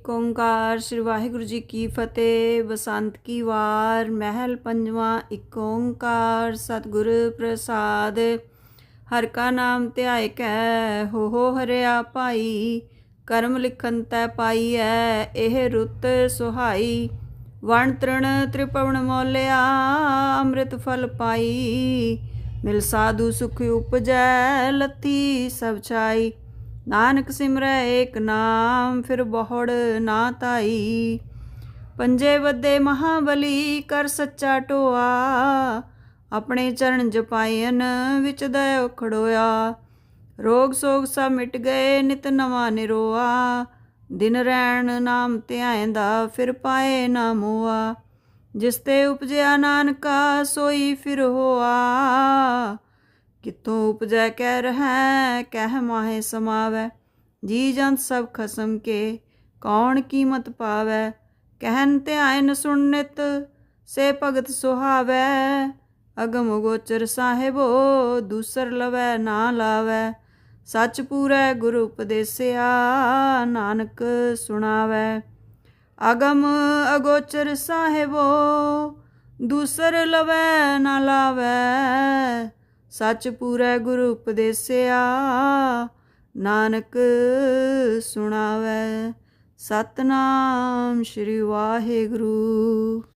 ਏਕ ਓੰਕਾਰ, ਸ੍ਰੀ ਵਾਹਿਗੁਰੂ ਜੀ ਕੀ ਫਤਿਹ, ਬਸੰਤ ਕੀ ਵਾਰ, ਮਹਿਲ ਪੰਜਵਾਂ ਏਕ ਓੰਕਾਰ, ਸਤਿਗੁਰ ਪ੍ਰਸਾਦ। ਹਰ ਕਾ ਨਾਮ ਧਿਆਇ ਕੈ, ਹੋ ਹੋ ਹਰਿਆ ਭਾਈ, ਕਰਮ ਲਿਖਨ ਤੈ ਪਾਈਐ, ਇਹ ਰੁੱਤ ਸੁਹਾਈ। ਵਣ ਤ੍ਰਿਣ ਤ੍ਰਿਪਵਨ ਮੋਲਿਆ, ਅੰਮ੍ਰਿਤ ਫਲ ਪਾਈ। ਮਿਲ ਸਾਧੂ ਸੁਖ ਉਪਜੈ, ਲੱਥੀ ਸਭ ਛਾਈ। ਨਾਨਕ ਸਿਮਰੈ ਏਕ ਨਾਮ, ਫਿਰ ਬਹੁੜ ਨਾ ਤਾਈ ਪੰਜੇ ਵੱਦੇ ਮਹਾਬਲੀ, ਕਰ ਸੱਚਾ ਟੋਆ ਆਪਣੇ ਚਰਨ ਜਪਾਇਨ ਵਿੱਚ ਦਇ ਖੜੋਇਆ ਰੋਗ ਸੋਗ ਸਭ ਮਿਟ ਗਏ, ਨਿਤ ਨਵਾਂ ਨਿਰੋਆ। ਦਿਨ ਰਹਿਣ ਨਾਮ ਧਿਆਇਂਦਾ ਫਿਰ ਪਾਏ ਨਾ ਮੋਆ। ਜਿਸ ਤੇ ਉਪਜਿਆ ਨਾਨਕਾ, ਸੋਈ ਫਿਰ ਹੋਆ। ਕਿਤੋਂ ਉਪਜੈ ਕਹਿ ਰਹੈ, ਕਹਿ ਮਾਹੇ ਸਮਾਵੈ। ਜੀ ਜੰਤ ਸਭ ਖਸਮ ਕੇ ਕੌਣ ਕੀਮਤ ਪਾਵੈ? ਕਹਿਨ ਧਿਆਇਨ ਸੁਣ ਨਿਤ, ਸੇ ਭਗਤ ਸੁਹਾਵੈ। ਅਗਮ ਗੋਚਰ ਸਾਹਿਬੋ, ਦੂਸਰ ਲਵੈ, ਨਾ ਲਾਵੈ। ਸੱਚ ਪੂਰੈ ਗੁਰੂ ਉਪਦੇਸਿਆ, ਨਾਨਕ ਸੁਣਾਵੈ। ਅਗਮ ਅਗੋਚਰ ਸਾਹਿਬੋ, ਦੂਸਰ ਲਵੈ, ਨਾ ਲਾਵੈ। ਸੱਚ ਪੂਰੈ ਗੁਰੂ ਉਪਦੇਸਿਆ ਨਾਨਕ ਸੁਣਾਵੈ। ਸਤਨਾਮ ਸ੍ਰੀ ਵਾਹਿਗੁਰੂ।